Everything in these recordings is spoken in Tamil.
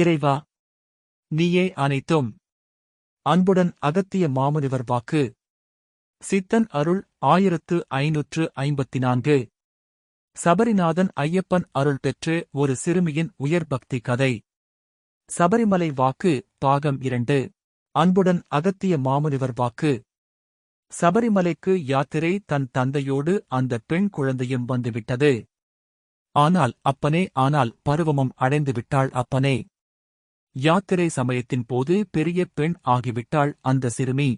இறைவா நீயே அனைத்தும். அன்புடன் அகத்திய மாமுனிவர் வாக்கு. சித்தன் அருள் ஆயிரத்து ஐநூற்று ஐம்பத்தி நான்கு சபரிநாதன் ஐயப்பன் அருள் பெற்று ஒரு சிறுமியின் உயர் பக்தி கதை. சபரிமலை வாக்கு பாகம் இரண்டு. அன்புடன் அகத்திய மாமுனிவர் வாக்கு. சபரிமலைக்கு யாத்திரை தன் தந்தையோடு அந்த பெண் குழந்தையும் வந்துவிட்டது. ஆனால் அப்பனே ஆனால் பருவமும் அடைந்து விட்டாள் அப்பனே. யாத்திரை சமயத்தின் போது பெரிய பெண் ஆகிவிட்டாள் அந்த சிறுமி.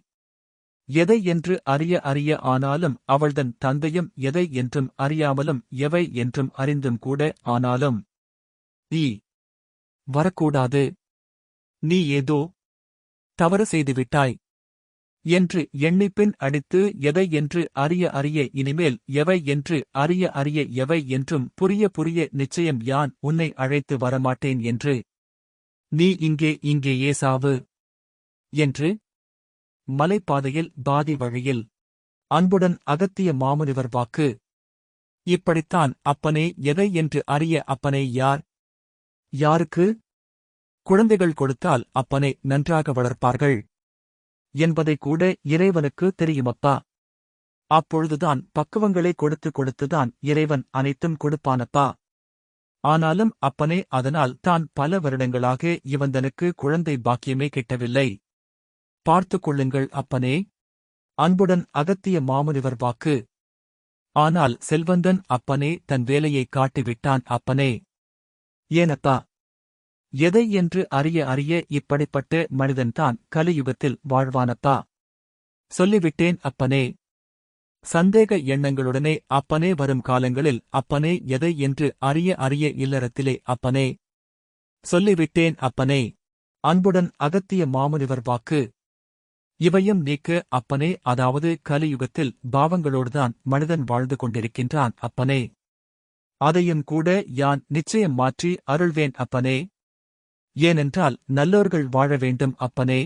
எதை என்று அறிய அறிய ஆனாலும் அவள்தன் தந்தையும் எதை என்றும் அறியாமலும் எவை என்றும் அறிந்தும் கூட ஆனாலும் நீ வரக்கூடாது. நீ ஏதோ தவறு செய்துவிட்டாய் என்று எண்ணிப்பின் அடித்து எதை என்று அறிய அறிய இனிமேல் எவை என்று அறிய அறிய எவை என்றும் புரிய புரிய நிச்சயம் யான் உன்னை அழைத்து வரமாட்டேன் என்று நீ இங்கே இங்கேயே சாவு. என்று மலைப்பாதையில் பாதி வழியில் அன்புடன் அகத்திய மாமுனிவர் வாக்கு. இப்படித்தான் அப்பனே எதை என்று அறிய அப்பனே யார்? யாருக்கு? குழந்தைகள் கொடுத்தால் அப்பனை நன்றாக வளர்ப்பார்கள். என்பதை கூட இறைவனுக்கு தெரியுமப்பா? அப்பொழுதுதான் பக்குவங்களை கொடுத்து கொடுத்துதான் இறைவன் அனைத்தும் கொடுப்பானப்பா? ஆனாலும் அப்பனே அதனால் தான் பல வருடங்களாக இவந்தனுக்கு குழந்தை பாக்கியமே கிட்டவில்லை. பார்த்துக் கொள்ளுங்கள் அப்பனே. அன்புடன் அகத்திய மாமுனிவர் வாக்கு. ஆனால் செல்வந்தன் அப்பனே தன் வேலையை காட்டிவிட்டான் அப்பனே. ஏனப்பா. எதை என்று அறிய அறிய இப்படிப்பட்ட மனிதன்தான் கலியுகத்தில் வாழ்வானப்பா. சொல்லிவிட்டேன் அப்பனே. சந்தேக எண்ணங்களுடனே அப்பனே வரும் காலங்களில் அப்பனே எதை என்று அறிய அறிய இல்லறத்திலே அப்பனே. சொல்லிவிட்டேன் அப்பனே. அன்புடன் அகத்திய மாமுனிவர் வாக்கு. இவையும் நீக்க அப்பனே அதாவது கலியுகத்தில் பாவங்களோடுதான் மனிதன் வாழ்ந்து கொண்டிருக்கின்றான் அப்பனே. அதையும் கூட யான் நிச்சயம் மாற்றி அருள்வேன் அப்பனே. ஏனென்றால் நல்லோர்கள் வாழ வேண்டும் அப்பனே.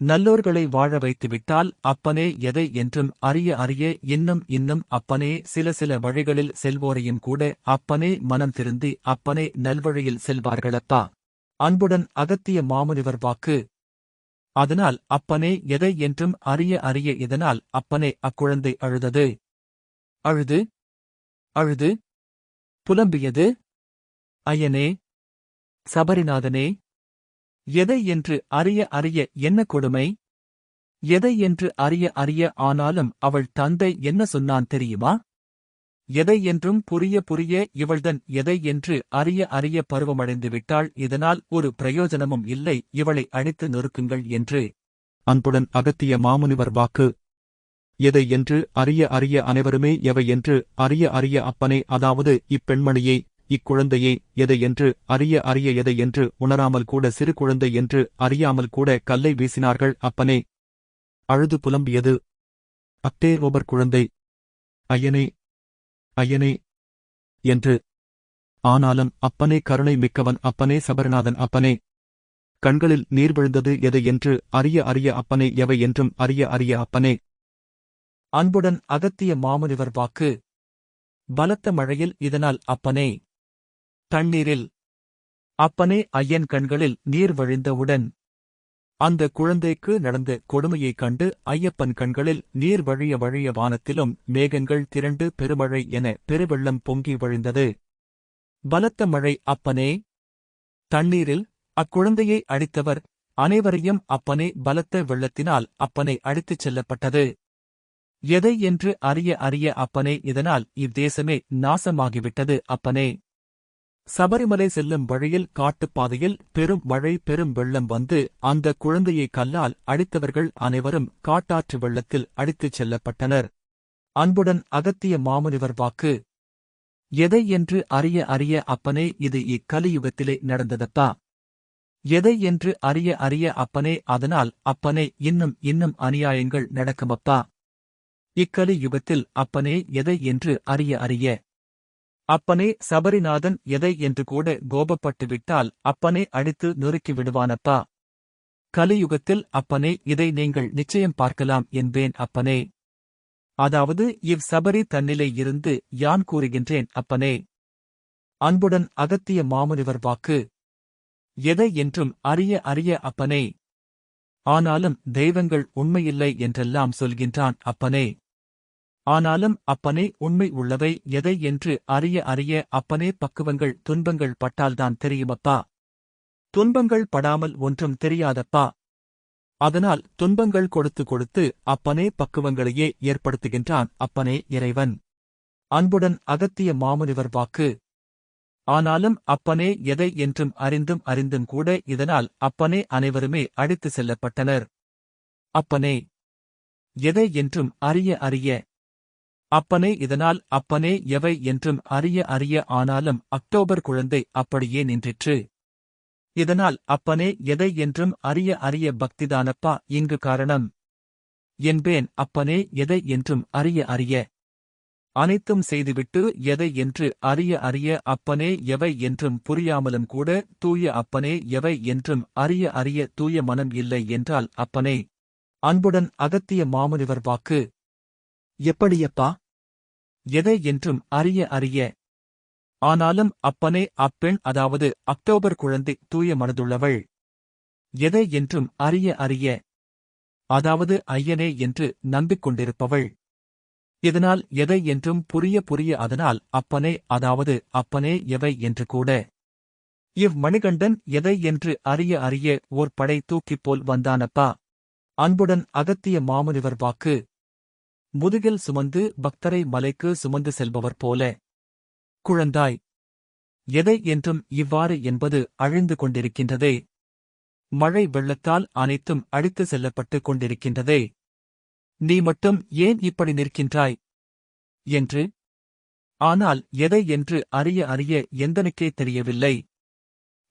நல்லோர்களை வாழ வைத்துவிட்டால் அப்பனே எதை என்றும் அறிய அறிய இன்னும் இன்னும் அப்பனே சில சில வழிகளில் செல்வோரையும் கூட அப்பனே மனம் திருந்தி அப்பனே நல்வழியில் செல்வார்களப்பா. அன்புடன் அகத்திய மாமுனிவர் வாக்கு. அதனால் அப்பனே எதை என்றும் அறிய அறிய இதனால் அப்பனே அக்குழந்தை அழுதது. அழுது. அழுது. புலம்பியது. ஐயனே. சபரிநாதனே. எதை என்று அறிய அறிய என்ன கொடுமை? எதை என்று அறிய அறிய ஆனாலும் அவள் தந்தை என்ன சொன்னான் தெரியுமா? எதை என்றும் புரிய புரிய இவள்தன் எதை என்று அறிய அறிய பருவமடைந்து விட்டாள். இதனால் ஒரு பிரயோஜனமும் இல்லை. இவளை அழித்து நொறுக்குங்கள் என்று அன்புடன் அகத்திய மாமுனிவர் வாக்கு. எதை என்று அறிய அறிய அனைவருமே எவை என்று அறிய அறிய அப்பனே அதாவது இப்பெண்மணியை இக்குழந்தையை எதை என்று அறிய அறிய எதை என்று உணராமல் கூட சிறு குழந்தை என்று அறியாமல் கூட கல்லை வீசினார்கள் அப்பனே. அழுது புலம்பியது. அத்தே ரோபர் குழந்தை. ஐயனே. ஐயனே. என்று. ஆனாலும் அப்பனே கருணை மிக்கவன் அப்பனே சபரிநாதன் அப்பனே. கண்களில் நீர் விழுந்தது எதை என்று அறிய அறிய அப்பனே எவை என்றும் அறிய அறிய அப்பனே. அன்புடன் அகத்திய மாமுனிவர் வாக்கு. பலத்த மழையில் இதனால் அப்பனே. தண்ணீரில். அப்பனே ஐயன் கண்களில் நீர் வழிந்தவுடன் அந்த குழந்தைக்கு நடந்த கொடுமையைக் கண்டு ஐயப்பன் கண்களில் நீர் வழிய வழிய வானத்திலும் மேகங்கள் திரண்டு பெருமழை என பெருவெள்ளம் பொங்கி வழிந்தது. பலத்த மழை அப்பனே! தண்ணீரில் அக்குழந்தையை அடித்தவர் அனைவரையும் அப்பனே பலத்த வெள்ளத்தினால் அப்பனை அடித்துச் செல்லப்பட்டது. எதை என்று அறிய அறிய அப்பனே இதனால் இத்தேசமே நாசமாகிவிட்டது அப்பனே! சபரிமலை செல்லும் வழியில் காட்டுப்பாதையில் பெரும் மழை பெரும் வெள்ளம் வந்து அந்த குழந்தையை கல்லால் அடித்தவர்கள் அனைவரும் காட்டாற்று வெள்ளத்தில் அடித்துச் செல்லப்பட்டனர். அன்புடன் அகத்திய மாமுனிவர் வாக்கு. எதை என்று அறிய அறிய அப்பனே இது இக்கலியுகத்திலே நடந்ததப்பா எதை என்று அறிய அறிய அப்பனே அதனால் அப்பனே இன்னும் இன்னும் அநியாயங்கள் நடக்குமப்பா? இக்கலி யுகத்தில் அப்பனே எதை என்று அறிய அறிய அப்பனே சபரிநாதன் எதை என்று கூட கோபப்பட்டு விட்டால் அப்பனே அடித்து நொறுக்கி விடுவானப்பா. கலியுகத்தில் அப்பனே இதை நீங்கள் நிச்சயம் பார்க்கலாம் என்பேன் அப்பனே. அதாவது இவ் சபரி தன்னிலை இருந்து யான் கூறுகின்றேன் அப்பனே. அன்புடன் அகத்திய மாமுனிவர் வாக்கு. எதை என்றும் அறிய அறிய அப்பனே. ஆனாலும் தெய்வங்கள் உண்மையில்லை என்றெல்லாம் சொல்கின்றான் அப்பனே. ஆனாலும் அப்பனே உண்மை உள்ளவை எதை என்று அறிய அறிய அப்பனே பக்குவங்கள் துன்பங்கள் பட்டால்தான் தெரியுமப்பா? துன்பங்கள் படாமல் ஒன்றும் தெரியாதப்பா? அதனால் துன்பங்கள் கொடுத்து கொடுத்து அப்பனே பக்குவங்களையே ஏற்படுத்துகின்றான் அப்பனே இறைவன். அன்புடன் அகத்திய மாமுனிவர் வாக்கு. ஆனாலும் அப்பனே எதை என்றும் அறிந்தும் அறிந்தும் கூட இதனால் அப்பனே அனைவருமே அடித்து செல்லப்பட்டனர். அப்பனே எதை என்றும் அறிய அறிய அப்பனே இதனால் அப்பனே எவை என்றும் அறிய அறிய ஆனாலும் அக்டோபர் குழந்தை அப்படியே நின்றிற்று. இதனால் அப்பனே எதை என்றும் அறிய அறிய பக்திதானப்பா இங்கு காரணம். என்பேன் அப்பனே எதை என்றும் அறிய அறிய. அனைத்தும் செய்துவிட்டு எதை என்று அறிய அறிய அப்பனே எவை என்றும் புரியாமலும் கூட தூய அப்பனே எவை என்றும் அறிய அறிய தூய மனம் இல்லை என்றால் அப்பனே. அன்புடன் அகத்திய மாமுனிவர் வாக்கு. எப்படியப்பா? எதை என்றும் அறிய அறிய. ஆனாலும் அப்பனே அப்பெண் அதாவது அக்டோபர் குழந்தை தூய மனதுள்ளவள். எதை என்றும் அறிய அறிய. அதாவது ஐயனே என்று நம்பிக்கொண்டிருப்பவள் இதனால் எதை என்றும் புரிய புரிய அதனால் அப்பனே அதாவது அப்பனே எவை என்று கூட. இவ் மணிகண்டன் எதை என்று அறிய அறிய ஓர் படை தூக்கிப் போல் வந்தானப்பா? அன்புடன் அகத்திய மாமுனிவர் வாக்கு. முதுகில் சுமந்து பக்தரை மலைக்கு சுமந்து செல்பவர் போல. குழந்தாய் எதை என்றும் இவ்வாறு என்பது அழிந்து கொண்டிருக்கின்றதே. மழை வெள்ளத்தால் அனைத்தும் அழித்து செல்லப்பட்டுக் கொண்டிருக்கின்றதே. நீ மட்டும் ஏன் இப்படி நிற்கின்றாய்? என்று. ஆனால் எதை என்று அறிய அறிய எந்தனுக்கே தெரியவில்லை.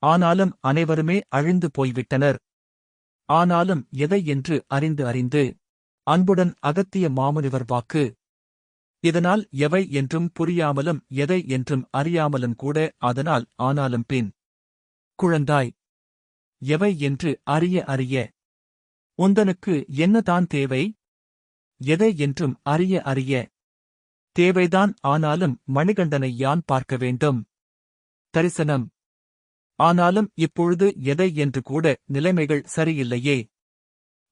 ஆனாலும் அனைவருமே அழிந்து போய்விட்டனர். ஆனாலும் எதை என்று அறிந்து அறிந்து அன்புடன் அகத்திய மாமுனிவர் வாக்கு. இதனால் எவை என்றும் புரியாமலும் எதை என்றும் அறியாமலும் கூட அதனால் ஆனாலும் பின். குழந்தாய் எவை என்று அறிய அறிய. உந்தனுக்கு என்னதான் தேவை? எதை என்றும் அறிய அறிய. தேவைதான் ஆனாலும் மணிகண்டனை யான் பார்க்க வேண்டும்? தரிசனம். ஆனாலும் இப்பொழுது எதை என்று கூட நிலைமைகள் சரியில்லையே.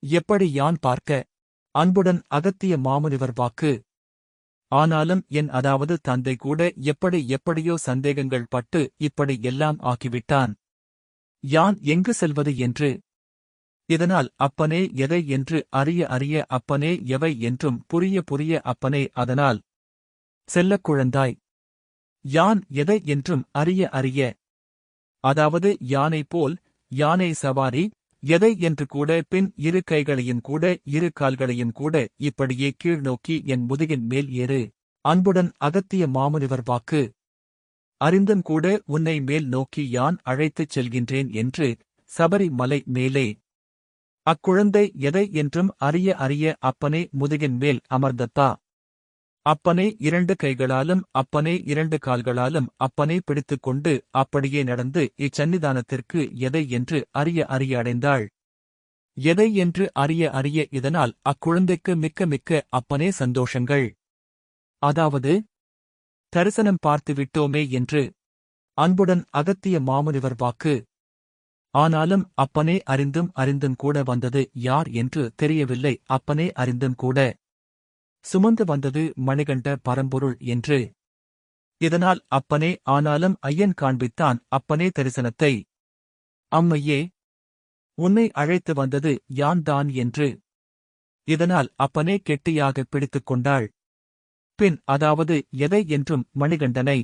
எப்படி யான் பார்க்க? அன்புடன் அகத்திய மாமுனிவர் வாக்கு. ஆனாலும் என் அதாவது தந்தை கூட எப்படி எப்படியோ சந்தேகங்கள் பட்டு இப்படி எல்லாம் ஆக்கிவிட்டான். யான் எங்கு செல்வது என்று? இதனால் அப்பனே எதை என்று அறிய அறிய அப்பனே எவை என்றும் புரிய புரிய அப்பனே அதனால் செல்லக் குழந்தாய். யான் எதை என்றும் அறிய அறிய. அதாவது யானை போல் யானை சவாரி எதை என்று கூட பின் இரு கைகளையும் கூட இரு கால்களையும் கூட இப்படியே கீழ் நோக்கி என் முதுகின் மேல் ஏறு. அன்புடன் அகத்திய மாமுனிவர் வாக்கு. அறிந்தும் கூட உன்னை மேல் நோக்கி யான் அழைத்துச் செல்கின்றேன் என்று சபரிமலை மேலே. அக்குழந்தை எதை என்றும் அறிய அறிய அப்பனே முதுகின் மேல் அமர்ந்தத்தா அப்பனே இரண்டு கைகளாலும் அப்பனே இரண்டு கால்களாலும் அப்பனே பிடித்துக்கொண்டு அப்படியே நடந்து இச்சன்னிதானத்திற்கு எதை என்று அறிய அறிய அடைந்தாள். எதை என்று அறிய அறிய இதனால் அக்குழந்தைக்கு மிக்க மிக்க அப்பனே சந்தோஷங்கள். அதாவது தரிசனம் பார்த்து விட்டோமே என்று அன்புடன் அகத்திய மாமுனிவர் வாக்கு. ஆனாலும் அப்பனே அறிந்தும் அறிந்தும் கூட வந்தது யார் என்று தெரியவில்லை அப்பனே அறிந்தும் கூட. சுமந்து வந்தது மணிகண்ட பரம்பொருள் என்று. இதனால் அப்பனே ஆனாலும் ஐயன் காண்பித்தான் அப்பனே தரிசனத்தை. அம்மையே உன்னை அழைத்து வந்தது யான் தான் என்று. இதனால் அப்பனே கெட்டியாக பிடித்துக் கொண்டாள். பின் அதாவது எதை என்றும் மணிகண்டனை.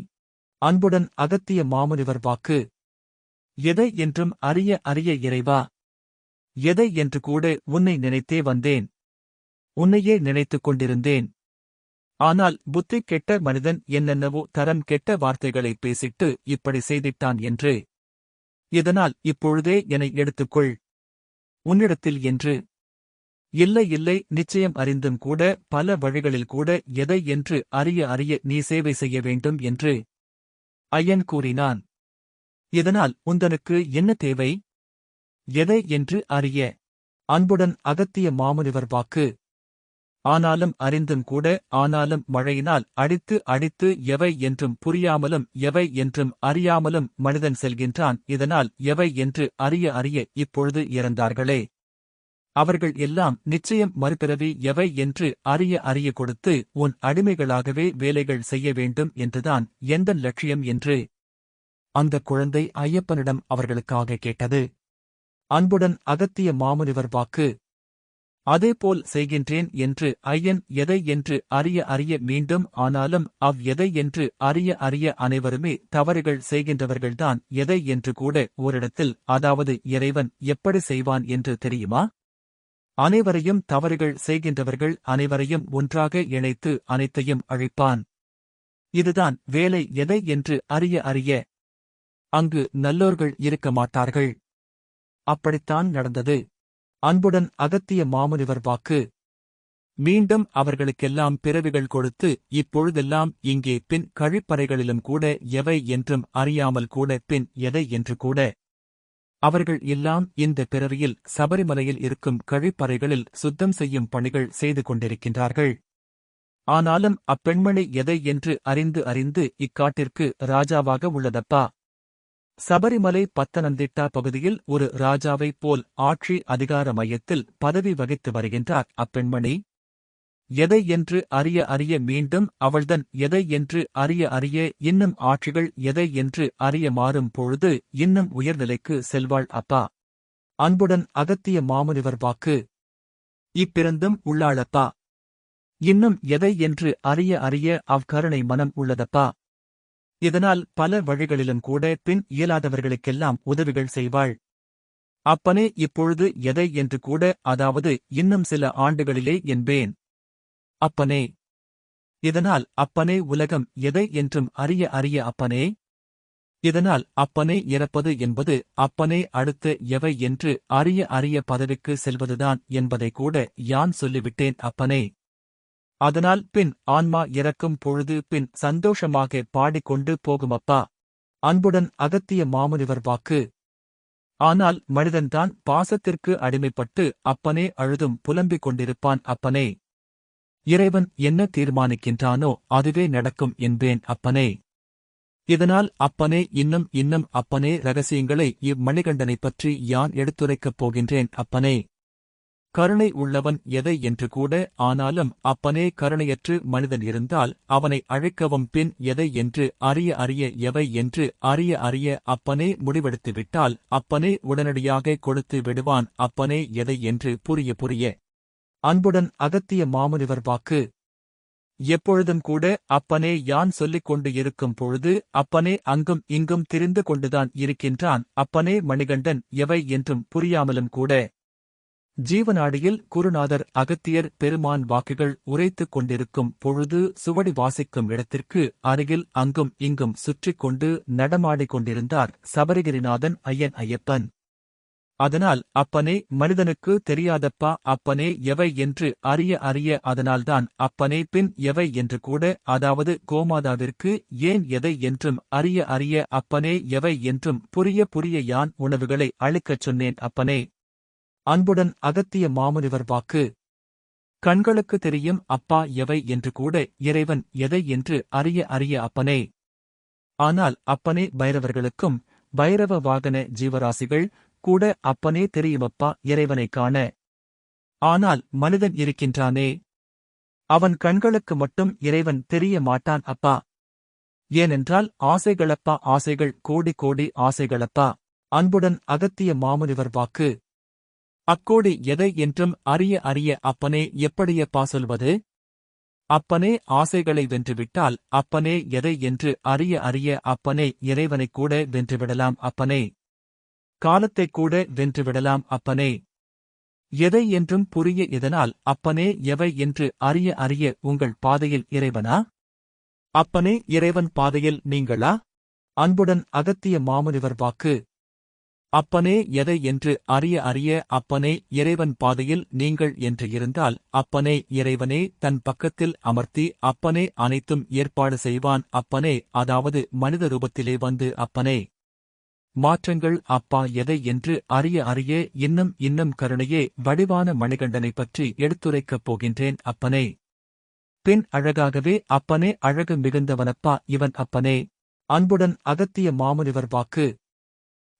அன்புடன் அகத்திய மாமுனிவர் வாக்கு. எதை என்றும் அறிய அறிய இறைவா. எதை என்று கூட உன்னை நினைத்தே வந்தேன். உன்னையே நினைத்துக் கொண்டிருந்தேன். ஆனால் புத்தி கெட்ட மனிதன் என்னென்னவோ தரம் கெட்ட வார்த்தைகளை பேசிட்டு இப்படி செய்திட்டான் என்று. இதனால் இப்பொழுதே என்னை எடுத்துக்கொள். உன்னிடத்தில் என்று. இல்லை இல்லை நிச்சயம் அறிந்தும் கூட பல வழிகளில் கூட எதை என்று அறிய அறிய நீ சேவை செய்ய வேண்டும் என்று. ஐயன் கூறினான். இதனால் உந்தனுக்கு என்ன தேவை? எதை என்று அறிய. அன்புடன் அகத்திய மாமுனிவர் வாக்கு. ஆனாலும் அறிந்தும் கூட ஆனாலும் மழையினால் அடித்து அடித்து எவை என்றும் புரியாமலும் எவை என்றும் அறியாமலும் மனிதன் செல்கின்றான். இதனால் எவை என்று அறிய அறிய இப்பொழுது இறந்தார்களே. அவர்கள் எல்லாம் நிச்சயம் மறுபிறவி எவை என்று அறிய அறிய கொடுத்து உன் அடிமைகளாகவே வேலைகள் செய்ய வேண்டும் என்றுதான். எந்த லட்சியம் என்று? அந்த குழந்தை ஐயப்பனிடம் அவர்களுக்காக கேட்டது. அன்புடன் அகத்திய மாமுனிவர் வாக்கு அதேபோல் செய்கின்றேன் என்று ஐயன் எதை என்று அறிய அறிய மீண்டும் ஆனாலும் அவ் எதை என்று அறிய அறிய அனைவருமே தவறுகள் செய்கின்றவர்கள்தான் எதை என்று கூட ஓரிடத்தில் அதாவது இறைவன் எப்படி செய்வான் என்று தெரியுமா? அனைவரையும் தவறுகள் செய்கின்றவர்கள் அனைவரையும் ஒன்றாக இணைத்து அனைத்தையும் அழிப்பான். இதுதான் வேலை எதை என்று அறிய அறிய அங்கு நல்லோர்கள் இருக்க மாட்டார்கள். அப்படித்தான் நடந்தது. அன்புடன் அகத்திய மாமுனிவர் வாக்கு. மீண்டும் அவர்களுக்கெல்லாம் பிறவிகள் கொடுத்து இப்பொழுதெல்லாம் இங்கே பின் கழிப்பறைகளிலும் கூட எவை என்றும் அறியாமல் கூட பின் எதை என்று கூட. அவர்கள் எல்லாம் இந்த பிறவியில் சபரிமலையில் இருக்கும் கழிப்பறைகளில் சுத்தம் செய்யும் பணிகள் செய்து கொண்டிருக்கின்றார்கள். ஆனாலும் அப்பெண்மணி எதை என்று அறிந்து அறிந்து இக்காட்டிற்கு ராஜாவாக உள்ளதப்பா? சபரிமலை பத்தனந்திட்டா பகுதியில் ஒரு ராஜாவைப் போல் ஆட்சி அதிகார மையத்தில் பதவி வகித்து வருகின்றார் அப்பெண்மணி. எதை என்று அறிய அறிய மீண்டும் அவள்தன் எதை என்று அறிய அறிய இன்னும் ஆட்சிகள் எதை என்று அறிய மாறும் பொழுது இன்னும் உயர்நிலைக்கு செல்வாள் அப்பா. அன்புடன் அகத்திய மாமுனிவர் வாக்கு. இப்பிறந்தும் உள்ளாளப்பா. இன்னும் எதை என்று அறிய அறிய அவ்கருணை மனம் உள்ளதப்பா. இதனால் பல வழிகளிலும் கூட பின் இயலாதவர்களுக்கெல்லாம் உதவிகள் செய்வாள். அப்பனே இப்பொழுது எதை என்று கூட அதாவது இன்னும் சில ஆண்டுகளிலே என்பேன். அப்பனே இதனால் அப்பனே உலகம் எதை என்றும் அறிய அறிய அப்பனே? இதனால் அப்பனே இறப்பது என்பது அப்பனே அடுத்த எவை என்று அறிய அறிய பதவிக்கு செல்வதுதான் என்பதை கூட யான் சொல்லிவிட்டேன் அப்பனே. அதனால் பின் ஆன்மா இறக்கும் பொழுது பின் சந்தோஷமாக பாடிக்கொண்டு போகுமப்பா. அன்புடன் அகத்திய மாமுனிவர் வாக்கு. ஆனால் மனிதன்தான் பாசத்திற்கு அடிமைப்பட்டு அப்பனே அழுதும் புலம்பிக் கொண்டிருப்பான் அப்பனே. இறைவன் என்ன தீர்மானிக்கின்றானோ அதுவே நடக்கும் என்பேன் அப்பனே. இதனால் அப்பனே இன்னும் இன்னும் அப்பனே ரகசியங்களை இம்மணிகண்டனை பற்றி யான் எடுத்துரைக்கப் போகின்றேன் அப்பனே. கருணை உள்ளவன் எதை என்று கூட ஆனாலும் அப்பனே கருணையற்று மனிதன் இருந்தால் அவனை அழைக்கவும் பின் எதை என்று அறிய அறிய எவை என்று அறிய அறிய அப்பனே முடிவெடுத்துவிட்டால் அப்பனே உடனடியாக கொடுத்து விடுவான் அப்பனே எதை என்று புரிய புரிய. அன்புடன் அகத்திய மாமுனிவர் வாக்கு. எப்பொழுதும் கூட அப்பனே யான் சொல்லிக் கொண்டு இருக்கும் பொழுது அப்பனே அங்கும் இங்கும் திரிந்து கொண்டுதான் இருக்கின்றான். அப்பனே மணிகண்டன் எவை என்றும் புரியாமலும் கூட ஜீவநாடியில் குருநாதர் அகத்தியர் பெருமான் வாக்குகள் உரைத்துக் கொண்டிருக்கும் பொழுது சுவடி வாசிக்கும் இடத்திற்கு அருகில் அங்கும் இங்கும் சுற்றிக் கொண்டு நடமாடிக் கொண்டிருந்தார் சபரிகிரிநாதன் ஐயன் ஐயப்பன். அதனால் அப்பனே மனிதனுக்கு தெரியாதப்பா அப்பனே எவை என்று அறிய அறிய அதனால்தான் அப்பனே பின் எவை என்று கூட அதாவது கோமாதாவிற்கு ஏன் எதை என்றும் அறிய அறிய அப்பனே எவை என்றும் புரிய புரிய யான் உணவுகளை அளிக்கச் சொன்னேன் அப்பனே. அன்புடன் அகத்திய மாமுனிவர் வாக்கு. கண்களுக்கு தெரியும் அப்பா எவை? என்று கூட இறைவன் எதை? என்று அறிய அறிய அப்பனே. ஆனால் அப்பனே பைரவர்களுக்கும் பைரவ வாகன ஜீவராசிகள் கூட அப்பனே தெரியுமப்பா இறைவனைக் காண. ஆனால் மனிதன் இருக்கின்றானே. அவன் கண்களுக்கு மட்டும் இறைவன் தெரிய மாட்டான் அப்பா. ஏனென்றால் ஆசைகளப்பா ஆசைகள் கோடி கோடி ஆசைகளப்பா. அன்புடன் அகத்திய மாமுனிவர் வாக்கு. அக்கோடி எதை என்றும் அறிய அறிய அப்பனே எப்படியப்பா சொல்வது அப்பனே ஆசைகளை வென்றுவிட்டால் அப்பனே எதை என்று அறிய அறிய அப்பனே இறைவனைக் கூட வென்றுவிடலாம் அப்பனே. காலத்தைக் கூட வென்றுவிடலாம் அப்பனே. எதை என்றும் புரிய இதனால் அப்பனே எவை என்று அறிய அறிய உங்கள் பாதையில் இறைவனா? அப்பனே இறைவன் பாதையில் நீங்களா? அன்புடன் அகத்திய மாமுனிவர் வாக்கு. அப்பனே எதை என்று அறிய அறிய அப்பனே இறைவன் பாதையில் நீங்கள் என்று இருந்தால் அப்பனே இறைவனே தன் பக்கத்தில் அமர்த்தி அப்பனே அனைத்தும் ஏற்பாடு செய்வான் அப்பனே அதாவது மனித ரூபத்திலே வந்து அப்பனே. மாற்றங்கள் அப்பா எதை என்று அறிய அறிய இன்னும் இன்னும் கருணையே வடிவான மணிகண்டனை பற்றி எடுத்துரைக்கப் போகின்றேன் அப்பனே. பின் அழகாகவே அப்பனே அழகு மிகுந்தவனப்பா இவன் அப்பனே. அன்புடன் அகத்திய மாமுனிவர் வாக்கு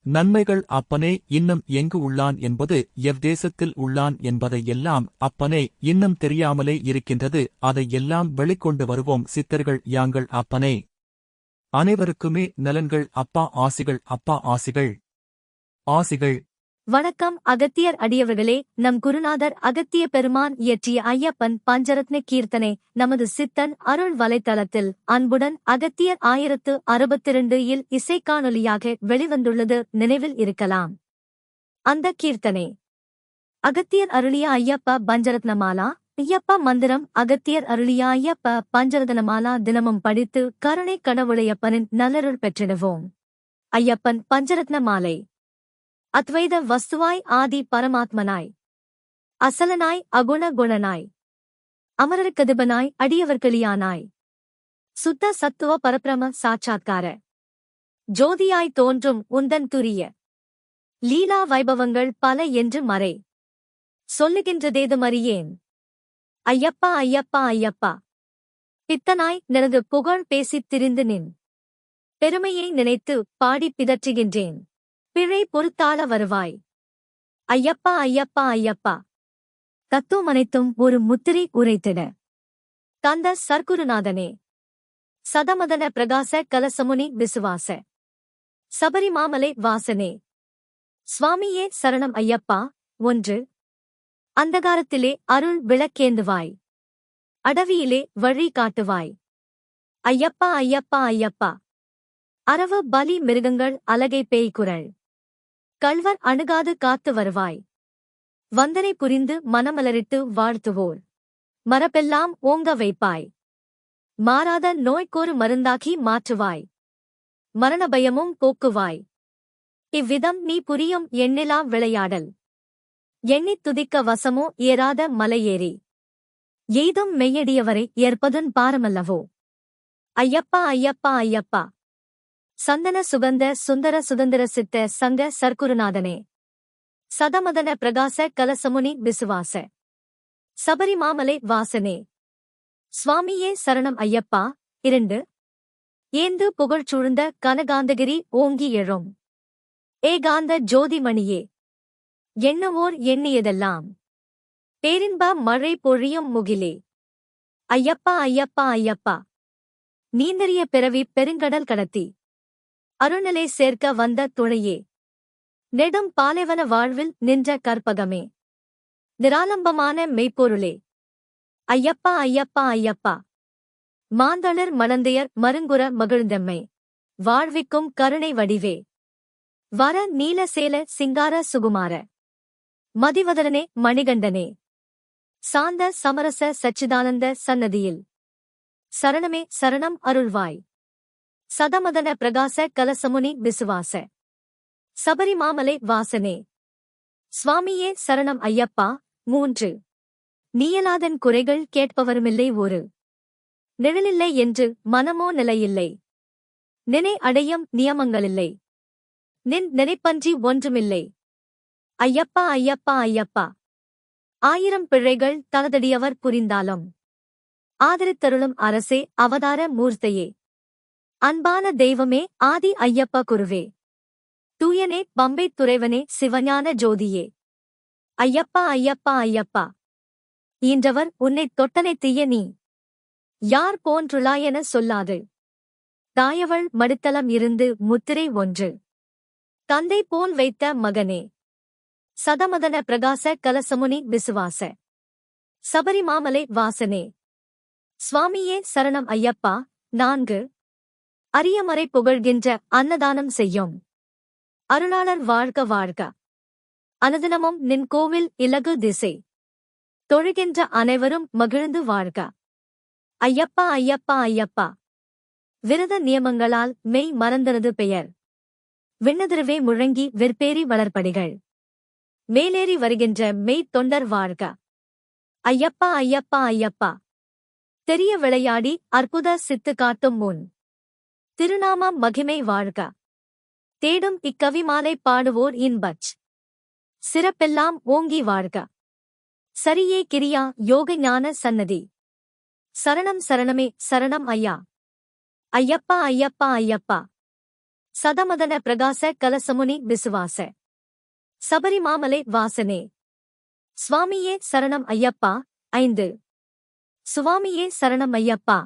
நன்மைகள் அப்பனே இன்னும் எங்கு உள்ளான் என்பது எவ்தேசத்தில் உள்ளான் என்பதை எல்லாம் அப்பனே இன்னும் தெரியாமலே இருக்கின்றது. அதை எல்லாம் வெளிக்கொண்டு வருவோம் சித்தர்கள் யாங்கள் அப்பனே. அனைவருக்குமே நலன்கள் அப்பா ஆசிகள் அப்பா ஆசிகள். ஆசிகள். வணக்கம் அகத்தியர் அடியவர்களே. நம் குருநாதர் அகத்திய பெருமான் இயற்றிய ஐயப்பன் பஞ்சரத்ன கீர்த்தனை நமது சித்தன் அருள் வலைத்தளத்தில் அன்புடன் அகத்தியர் ஆயிரத்து அறுபத்திரண்டு இல் இசைக்காணொலியாக வெளிவந்துள்ளது நினைவில் இருக்கலாம். அந்த கீர்த்தனை. அகத்தியர் அருளிய ஐயப்ப பஞ்சரத்னமாலா? ஐயப்ப மந்திரம் அகத்தியர் அருளிய ஐயப்ப பஞ்சரதனமாலா தினமும் படித்து கருணை கடவுளையப்பனின் நல்லருள் பெற்றிடுவோம். ஐயப்பன் பஞ்சரத்ன மாலை அத்வைத வஸ்துவாய் ஆதி பரமாத்மனாய். அசலனாய் அகுண குணனாய் அமரர்கதிபனாய் அடியவர்களியானாய் சுத்த சத்துவ பரபிரம சாட்சாத்கார. ஜோதியாய் தோன்றும் உந்தன் துரிய. லீலா வைபவங்கள் பல என்று மறை. சொல்லுகின்றதேதுமறியேன் ஐயப்பா ஐயப்பா ஐயப்பா. பித்தனாய் நினது புகழ் பேசித் திரிந்து நின். பெருமையை நினைத்து பாடிப் பிதற்றுகின்றேன். பிழை பொறுத்தால வருவாய். ஐயப்பா ஐயப்பா ஐயப்பா. தத்துவமனைத்தும் ஒரு முத்திரை உரைத்திட. தந்த சர்க்குருநாதனே. சதமதன பிரகாச கலசமுனி விசுவாச. சபரிமாமலை வாசனே. சுவாமியே சரணம் ஐயப்பா ஒன்று. அந்தகாரத்திலே அருள் விளக்கேந்துவாய். அடவியிலே வழி காட்டுவாய். ஐயப்பா ஐயப்பா ஐயப்பா. அரவு பலி மிருகங்கள் அலகை பேய்குரல். கள்வர் அணுகாது காத்து வருவாய். வந்தனை புரிந்து மனமலரிட்டு வாழ்த்துவோர். மரபெல்லாம் ஓங்க வைப்பாய். மாறாத நோய்க்கோரு மருந்தாக்கி மாற்றுவாய். மரண பயமும் போக்குவாய். இவ்விதம் நீ புரியும் எண்ணிலா விளையாடல். எண்ணித் துதிக்க வசமோ ஏறாத மலையேறி. எய்தும் மெய்யடியவரை ஏற்பதுன் பாரமல்லவோ. ஐயப்பா ஐயப்பா ஐயப்பா. சந்தன சுகந்த சுந்தர சுதந்திர சித்த சங்க சர்க்குருநாதனே. சதமதன பிரகாச கலசமுனி விசுவாச. சபரிமாமலை வாசனே. சுவாமியே சரணம் ஐயப்பா இரண்டு. ஏந்து புகழ் சூழ்ந்த கனகாந்தகிரி ஓங்கி எழும். ஏகாந்த ஜோதிமணியே. எண்ணுவோர் எண்ணியதெல்லாம். பேரின்ப மழை பொழியும் முகிலே. ஐயப்பா ஐயப்பா ஐயப்பா. நீந்தறிய பிறவி பெருங்கடல் கடத்தி. அருணலை சேர்க்க வந்த துணையே. நெடும் பாலைவன வாழ்வில் நின்ற கற்பகமே. நிராலம்பமான மெய்ப்பொருளே. ஐயப்பா ஐயப்பா ஐயப்பா. மாந்தளர் மணந்தையர் மருங்குற மகிழ்ந்தம்மை. வாழ்விக்கும் கருணை வடிவே. வர நீலசேல சிங்கார சுகுமார. மதிவதரனே மணிகண்டனே. சாந்த சமரச சச்சிதானந்த சன்னதியில். சரணமே சரணம் அருள்வாய். சதமதன பிரகாச கலசமுனி விசுவாச. சபரிமாமலை வாசனே. சுவாமியே சரணம் ஐயப்பா மூன்று. நீயலாதன் குறைகள் கேட்பவருமில்லை ஒரு. நிழலில்லை என்று மனமோ நிலையில்லை. நினை அடையும் நியமங்களில்லை. நின் நினைப்பன்றி ஒன்றுமில்லை. ஐயப்பா ஐயப்பா ஐயப்பா. ஆயிரம் பிழைகள் தலதடியவர் புரிந்தாலும். ஆதரித்தருளும் அரசே அவதார மூர்த்தையே. அன்பான தெய்வமே ஆதி ஐயப்பா குருவே. தூயனே பம்பை துறைவனே சிவஞான ஜோதியே. ஐயப்பா ஐயப்பா ஐயப்பா. ஈன்றவர் உன்னைத் தொட்டனை தீய நீ. யார் போன்றுளாயென சொல்லாது. தாயவள் மடுத்தலம் இருந்து முத்திரை ஒன்று. தந்தை போல் வைத்த மகனே. சதமதன பிரகாச கலசமுனி விசுவாச. சபரிமாமலை வாசனே. சுவாமியே சரணம் ஐயப்பா. நான்கு அரியமறை புகழ்கின்ற அன்னதானம் செய்யும். அருளாளர் வாழ்க வாழ்க. அனுதினமும் நின் கோவில் இலகு திசை. தொழுகின்ற அனைவரும் மகிழ்ந்து வாழ்க. ஐயப்பா ஐயப்பா ஐயப்பா. விரத நியமங்களால் மெய் மறந்தனது பெயர். விண்ணதிரவே முழங்கி வெற்பேறி வளர்ப்படிகள் மேலேறி வருகின்ற மெய் தொண்டர் வாழ்க. ஐயப்பா ஐயப்பா ஐயப்பா. தெரிய விளையாடி அற்புத சித்து காட்டும் முன். திருநாமம் மகிமை வாழ்க. தேடும் இக்கவிமாலை பாடுவோர் இன்பச். சிறப்பெல்லாம் ஓங்கி வாழ்க. சரியே கிரியா யோக ஞான சன்னதி. சரணம் சரணமே சரணம் ஐயா. ஐயப்பா ஐயப்பா ஐயப்பா. சதமதன பிரகாச கலசமுனி விசுவாச. சபரிமாமலை வாசனே. சுவாமியே சரணம் ஐயப்பா ஐந்து. சுவாமியே சரணம் ஐயப்பா.